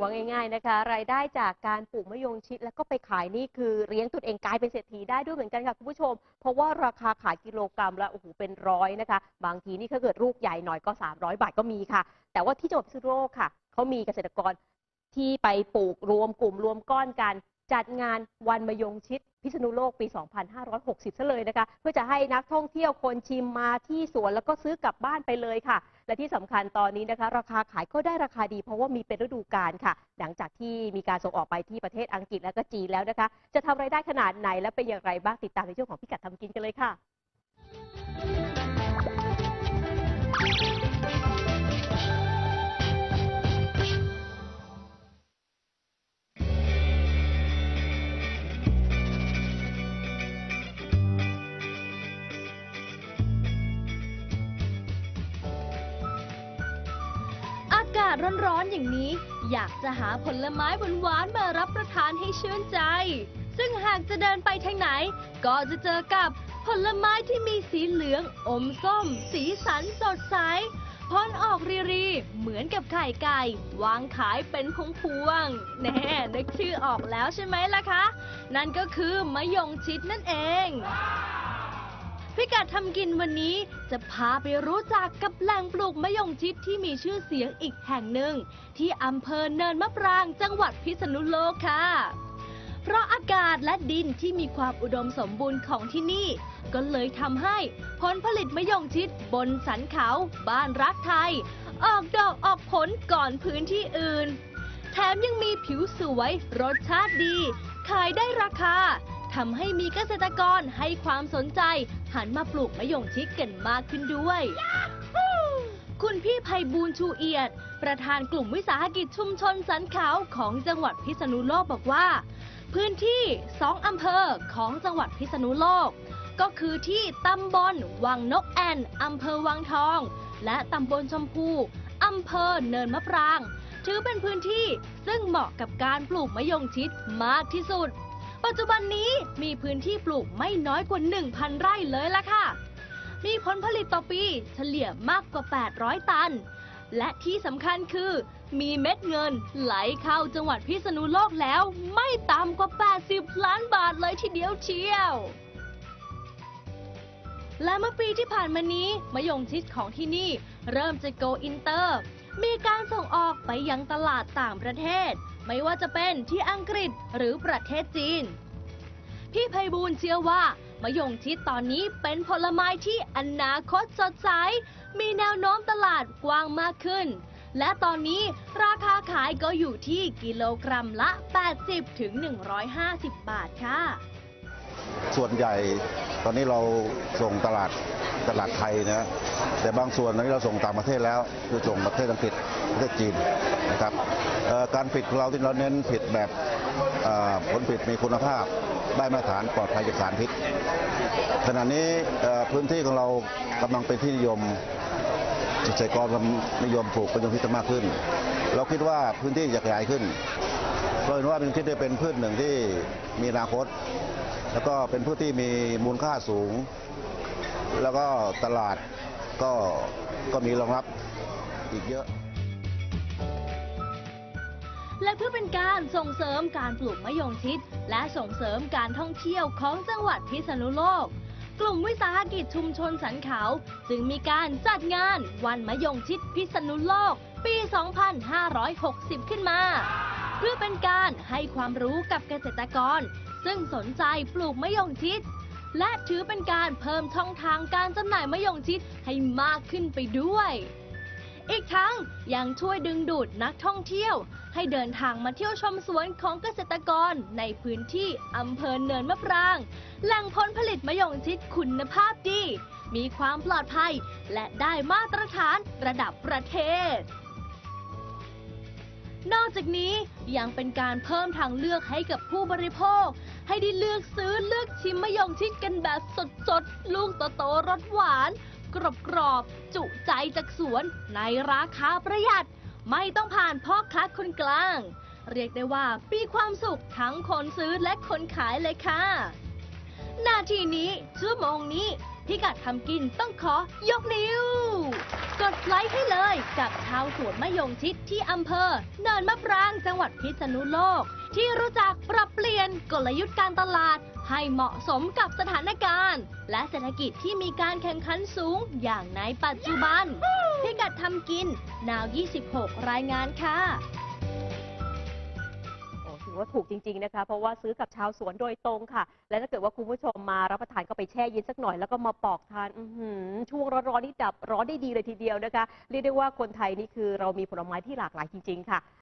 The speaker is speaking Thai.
ว่าง่ายๆนะคะ รายได้จากการปลูกมะยงชิด แล้วก็ไปขายนี่คือเลี้ยงตัวเองกลายเป็นเศรษฐีได้ด้วยเหมือนกันค่ะคุณผู้ชม เพราะว่าราคาขายกิโลกรัมละโอ้โหเป็นร้อยนะคะ บางทีนี่ถ้าเกิดลูกใหญ่หน่อยก็ 300 บาทก็มีค่ะ แต่ว่าที่จังหวัดพิษณุโลกค่ะเขามีเกษตรกรที่ไปปลูกรวมกลุ่มรวมก้อนกัน จัดงานวันมะยงชิดพิษณุโลกปี 2560 ซะเลยนะคะ เพื่อจะให้นักท่องเที่ยวคนชิมมาที่สวนแล้วก็ซื้อกลับบ้านไปเลยค่ะ และที่สำคัญตอนนี้นะคะ ราคาขายก็ได้ราคาดีเพราะว่ามีเป็นฤดูกาลค่ะ หลังจากที่มีการส่งออกไปที่ประเทศอังกฤษและก็จีนแล้วนะคะ จะทำไรายได้ขนาดไหนและเป็นอย่างไรบ้างติดตามในช่วงของพิกัดทำกินกันเลยค่ะากาศร้อนๆอย่างนี้ อยากจะหาผลไม้หวานๆมารับประทานให้ชื่นใจ ซึ่งหากจะเดินไปทางไหน ก็จะเจอกับผลไม้ที่มีสีเหลือง อมส้ม สีสันสดใสพ้นออกรีรี เหมือนกับไข่ไก่ วางขายเป็นพวงพวงๆแน่นึกชื่อออกแล้วใช่ไหมล่ะคะ นั่นก็คือมะยงชิดนั่นเอง ดทำกินวันนี้จะพาไปรู้จักกับแหล่งปลูกมะยงชิดที่มีชื่อเสียงอีกแห่งหนึ่ง ที่อำเภอเนินมะปรางจังหวัดพิษณุโลกค่ะ เพราะอากาศและดินที่มีความอุดมสมบูรณ์ของที่นี่ ก็เลยทำให้ผลผลิตมะยงชิดบนสันเขาบ้านรักไทย ออกดอกออกผลก่อนพื้นที่อื่น แถมยังมีผิวสวยรสชาติดี ขายได้ราคา ทำให้มีเกษตรกรให้ความสนใจ หันมาปลูกมะยงชิดกันมากขึ้นด้วย คุณพี่ไพบูลชูเอียด ประธานกลุ่มวิสาหกิจชุมชนสันขาวของจังหวัดพิษณุโลกบอกว่า พื้นที่สองอำเภอของจังหวัดพิษณุโลก ก็คือที่ตำบลวังนกแอ่นอำเภอวังทอง และตำบลชมพูอำเภอเนินมะปราง ถือเป็นพื้นที่ซึ่งเหมาะกับการปลูกมะยงชิดมากที่สุด ปัจจุบันนี้มีพื้นที่ปลูกไม่น้อยกว่า 1,000 ไร่เลยล่ะค่ะ มีผลผลิตต่อปีเฉลี่ยมากกว่า 800 ตัน และที่สำคัญคือ มีเม็ดเงินไหลเข้าจังหวัดพิษณุโลกแล้วไม่ต่ำกว่า 80 ล้านบาทเลยทีเดียวเชียวและเมื่อปีที่ผ่านมานี้มะยงชิดของที่นี่ เริ่มจะโกอินเตอร์ มีการส่งออกไปยังตลาดต่างประเทศ ไม่ว่าจะเป็นที่อังกฤษหรือประเทศจีน พี่ไพบูลเชื่อว่ามะยงชิดตอนนี้เป็นผลไม้ที่อนาคตสดใส มีแนวโน้มตลาดกว้างมากขึ้น และตอนนี้ราคาขายก็อยู่ที่กิโลกรัมละ 80ถึง150 บาทค่ะ ส่วนใหญ่ตอนนี้เราส่งตลาด ตลาดไทยนะแต่บางส่วนตอนนี้เราส่งต่างประเทศแล้วคือส่งประเทศอังกฤษประเทศจีนนะครับการผลิตของเราที่เราเน้นผลิตแบบผลผลิตมีคุณภาพได้มาตรฐานปลอดภัยจากสารพิษขณะนี้พื้นที่ของเรากำลังเป็นที่นิยมเกษตรกรนิยมปลูกเป็นยงพิษมากขึ้น เราคิดว่าพื้นที่จะขยายขึ้นเราเห็นว่าเป็นคิดได้เป็นพืชหนึ่งที่มีอนาคต แล้วก็เป็นพืชที่มีมูลค่าสูง แล้วก็ตลาดก็ก็มีรองรับอีกเยอะและเพื่อเป็นการส่งเสริมการปลูกมะยงชิด และส่งเสริมการท่องเที่ยวของจังหวัดพิษณุโลก กลุ่มวิสาหกิจชุมชนสันเขา จึงมีการจัดงานวันมะยงชิดพิษณุโลก ปี 2560 ขึ้นมา เพื่อเป็นการให้ความรู้กับเกษตรกร ซึ่งสนใจปลูกมะยงชิด และถือเป็นการเพิ่มช่องทางการจำหน่ายมะยงชิดให้มากขึ้นไปด้วย อีกทั้งยังช่วยดึงดูดนักท่องเที่ยว ให้เดินทางมาเที่ยวชมสวนของเกษตรกรในพื้นที่อำเภอเนินมะปราง แหล่งผลผลิตมะยงชิดคุณภาพดี มีความปลอดภัย และได้มาตรฐานระดับประเทศนอกจากนี้ยังเป็นการเพิ่มทางเลือกให้กับผู้บริโภค ให้ได้เลือกซื้อเลือกชิมมะยงชิดกันแบบสดๆ ลูกโตๆรสหวาน กรอบๆ จุใจจากสวนในราคาประหยัด ไม่ต้องผ่านพ่อค้าคนกลาง เรียกได้ว่ามีความสุขทั้งคนซื้อและคนขายเลยค่ะ นาทีนี้ชั่วโมงนี้พิกัดทำกินต้องขอยกนิ้ว กดไลค์ให้เลยกับชาวสวนมะยงชิดที่อำเภอเนินมะปรางจังหวัดพิษณุโลก ที่รู้จักปรับเปลี่ยนกลยุทธ์การตลาด ให้เหมาะสมกับสถานการณ์ และเศรษฐกิจที่มีการแข่งขันสูงอย่างในปัจจุบัน พิกัดทำกิน นาว 26 รายงานค่ะโอ้ถือว่าถูกจริงๆนะคะเพราะว่าซื้อกับชาวสวนโดยตรงค่ะ และถ้าเกิดว่าคุณผู้ชมมารับประทานก็ไปแช่เย็นสักหน่อยแล้วก็มาปอกทานอื้อหือช่วงร้อนๆนี่ดับร้อนได้ดีเลยทีเดียวนะคะเรียกได้ว่าคนไทยนี่คือเรามีผลไม้ที่หลากหลายจริง ๆ ค่ะ